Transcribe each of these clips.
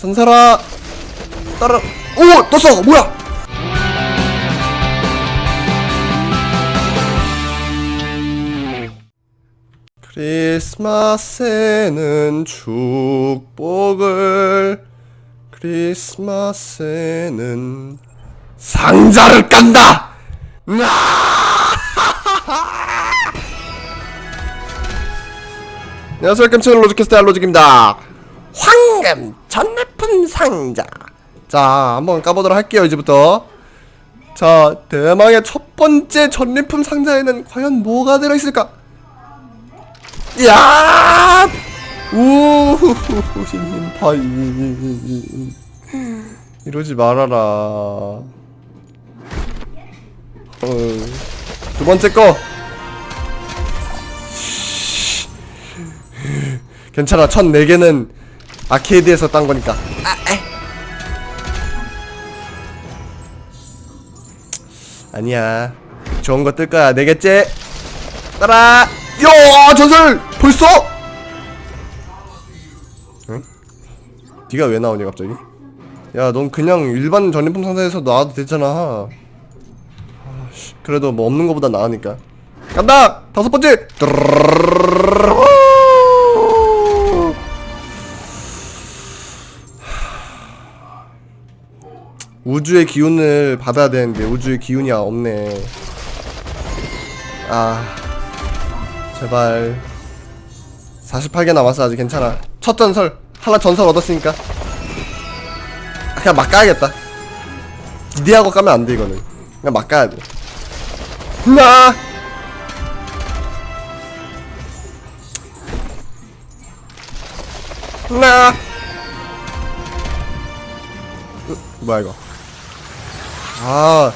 전설아 따라 오 떴어! 뭐야? 크리스마스에는 축복을 크리스마스에는 상자를 깐다! 안녕하세요 겜치는 로즈캐스트의 로즈입니다 황금 전리품 상자. 자 한번 까보도록 할게요 이제부터. 자 대망의 첫 번째 전리품 상자에는 과연 뭐가 들어있을까? 야! 우후후 힘파이. 이러지 말아라. 어, 두 번째 거. 괜찮아 첫 네 개는 아케이드에서 딴 거니까. 아, 아니야. 좋은 거 뜰 거야. 네 개째 따라! 야 전설! 벌써? 응? 네가 왜 나오냐 갑자기? 야 넌 그냥 일반 전리품 상자에서 나와도 되잖아. 아씨. 그래도 뭐 없는 거보다 나으니까. 간다! 다섯 번째 우주의 기운을 받아야 되는데 우주의 기운이 없네. 아 제발 48개 남았어 아직 괜찮아. 첫 전설 하나 전설 얻었으니까 그냥 막 가야겠다. 기대하고 가면 안 돼 이거는. 그냥 막 가야 돼. 나 나. 으, 뭐야 이거? 아,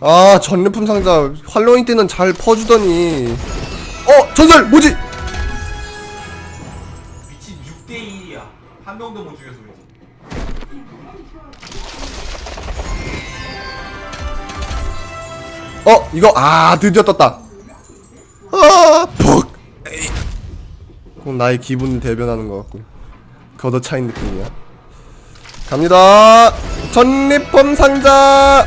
아 전리품 상자 할로윈 때는 잘 퍼주더니 어 전설 뭐지? 미친 6대1이야. 한 명도 못 죽여서 그러지. 어 이거 아 드디어 떴다. 아 푹. 에이. 나의 기분을 대변하는 것 같고 걷어 차인 느낌이야. 갑니다. 전리품 상자.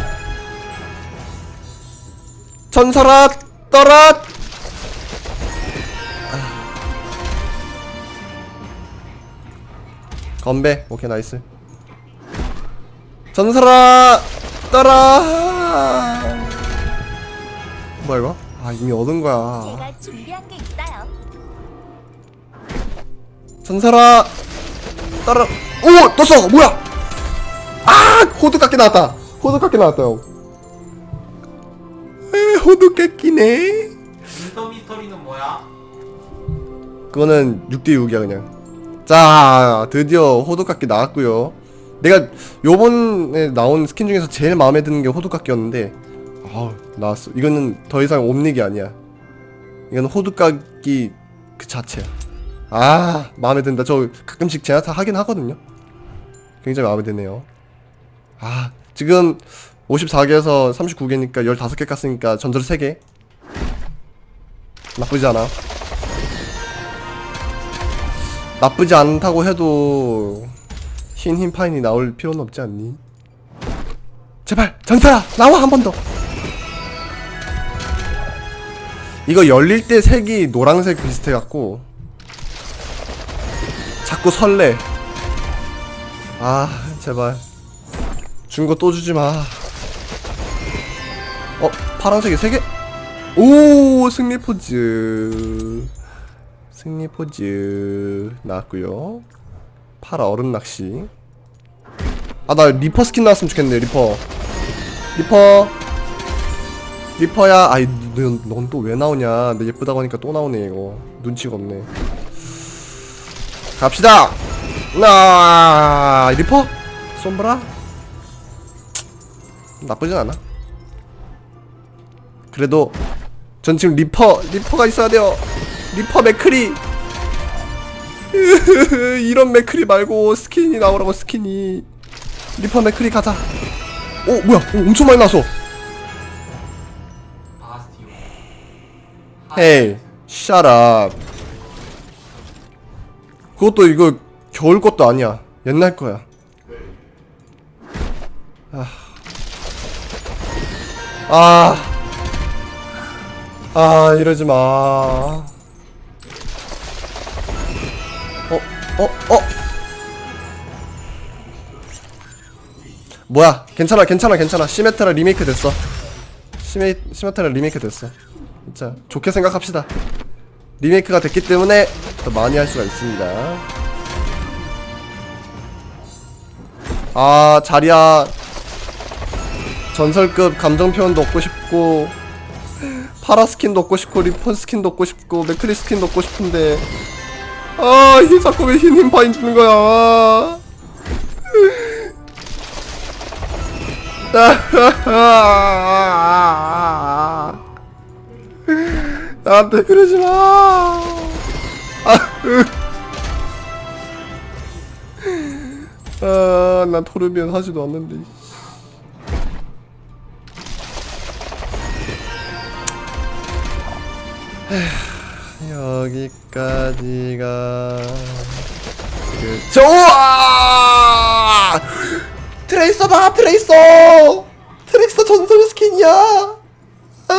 전설아 떠라. 건배 오케이 나이스. 전설아 떠라. 뭐야 이거? 아 이미 얻은 거야. 제가 준비한 게 있어요. 전설아 따라 오 떴어 뭐야? 아 호두 깎기 나왔다. 호두 깎기 나왔다 형. 에 호두 깎기네. 인터 미스터리는 뭐야? 그거는 6대 6이야 그냥. 자 드디어 호두 깎기 나왔고요. 내가 요번에 나온 스킨 중에서 제일 마음에 드는 게 호두 깎기였는데 아 나왔어. 이거는 더 이상 옴닉이 아니야. 이건 호두 깎기 그 자체야. 아 마음에 든다. 저 가끔씩 제나타 하긴 하거든요. 굉장히 마음에 드네요. 아 지금 54개에서 39개니까 15개 깠으니까 전절 3개. 나쁘지 않아. 나쁘지 않다고 해도 흰 흰파인이 나올 필요는 없지 않니? 제발 전사야 나와 한 번 더. 이거 열릴 때 색이 노란색 비슷해 갖고 자꾸 설레. 아 제발 준 거 또 주지 마. 어 파란색이 세 개? 오 승리 포즈. 승리 포즈 나왔고요. 파라 얼음 낚시. 아 나 리퍼 스킨 나왔으면 좋겠네 리퍼. 리퍼. 리퍼야. 아이 넌 또 왜 나오냐? 내 예쁘다고 하니까 또 나오네 이거. 눈치가 없네. 갑시다. 나 리퍼. 솜브라. 나쁘진 않아. 그래도 전 지금 리퍼 리퍼가 있어야 돼요. 리퍼 맥크리 이런 맥크리 말고 스킨이 나오라고 스킨이 리퍼 맥크리 가자 오 뭐야 오, 엄청 많이 나왔어. 헤이 샤랍 그것도 이거 겨울 것도 아니야 옛날 거야 아. 아, 이러지 마. 어, 어, 어. 뭐야? 괜찮아, 괜찮아, 괜찮아. 시메트라 리메이크 됐어. 시메, 시메트라 리메이크 됐어. 진짜 좋게 생각합시다. 리메이크가 됐기 때문에 더 많이 할 수가 있습니다. 아, 자리야. 전설급 감정 표현도 얻고 싶고 파라 스킨도 얻고 싶고 리폰 스킨도 얻고 싶고 맥크리 스킨도 얻고 싶은데 아 이게 자꾸 왜 흰 힘 파인 주는 거야 나한테 그러지 마. 아, 난 토르비언 하지도 않는데. 여기까지가. 그 좋아 트레이서 봐 트레이서! 트레이서 전설 스킨이야! 아,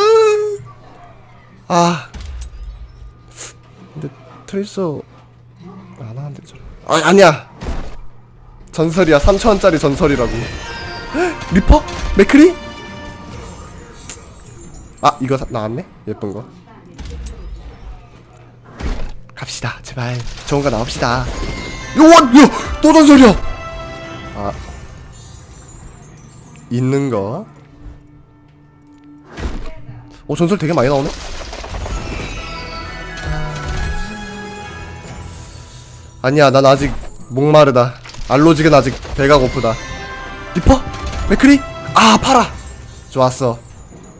아. 근데 트레이서 안 하는데 저 아, 아니야. 전설이야. 3천원짜리 전설이라고. 리퍼? 맥크리? 아 이거 사- 나왔네? 예쁜 거 갑시다 제발 좋은 거 나옵시다 요또 전설이야 아 있는 거 오, 전설 되게 많이 나오네? 아니야, 난 아직 목마르다. 알로직은 아직 배가 고프다. 리퍼? 맥크리? 아, 파라! 좋았어.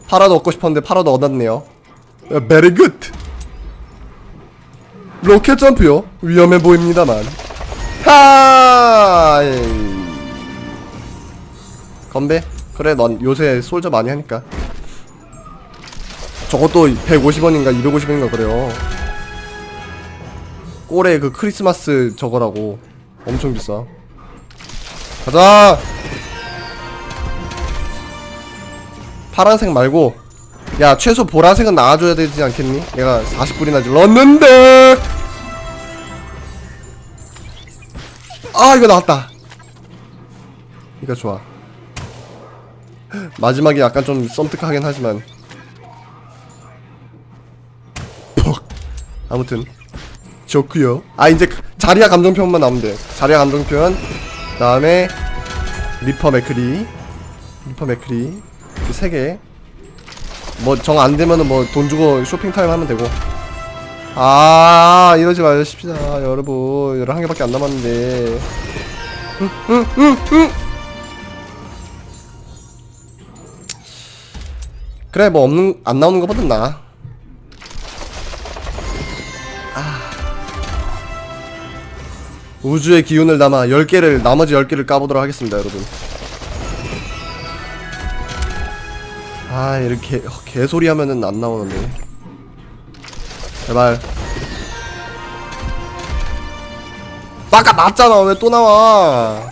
파라도 얻고 싶었는데 파라도 얻었네요. 베리 굿! 로켓 점프요? 위험해 보입니다만. 하! 건배? 그래, 넌 요새 솔저 많이 하니까. 저것도 150원인가 250원인가 그래요. 꼴에 그 크리스마스 저거라고 엄청 비싸. 가자. 파란색 말고 야 최소 보라색은 나와줘야 되지 않겠니? 내가 40불이나 질렀는데. 아 이거 나왔다. 이거 좋아. 마지막에 약간 좀 썸뜩하긴 하지만. 퍽. 아무튼 좋구요. 아 이제 그 자리야 감정 표현만 나오면 돼. 자리야 감정 표현. 다음에 리퍼 맥크리, 리퍼 맥크리 그세 개. 뭐 정 안 되면은 뭐 돈 주고 쇼핑 타임 하면 되고. 아 이러지 마십시다 여러분. 열한 개밖에 안 남았는데. 그래 뭐 없는 안 나오는 것보다 나. 우주의 기운을 담아 10개를 나머지 10개를 까보도록 하겠습니다 여러분 아 이렇게 어, 개소리 하면은 안 나오는데 제발. 아까 났잖아. 왜 또 나와?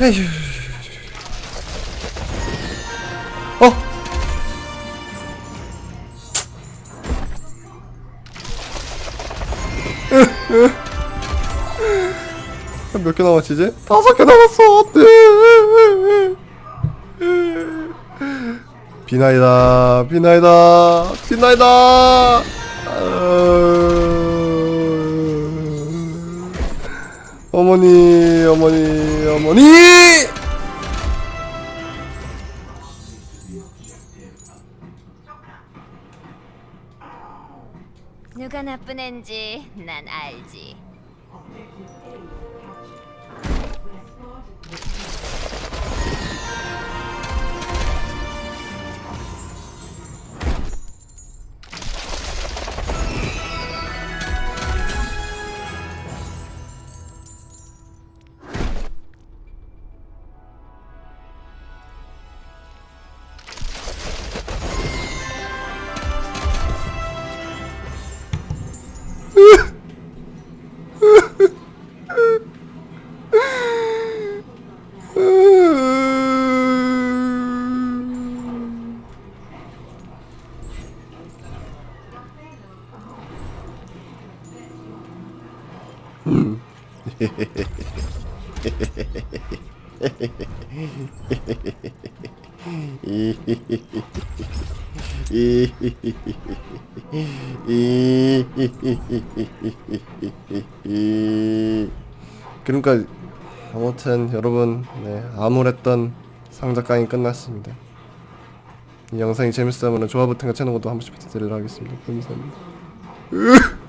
에휴 몇 개 남았지 이제? 다섯 개 남았어. 안돼. 비나이다 비나이다 비나이다. 아... 어머니 어머니 어머니! 누가 나쁜 앤지 난 알지. 그러니까 아무튼 여러분 네, 암울했던 상작강이 끝났습니다. 이 영상이 재밌었다면 좋아 버튼과 채널 구독 한 번씩 부탁드리도록 하겠습니다. 감사합니다.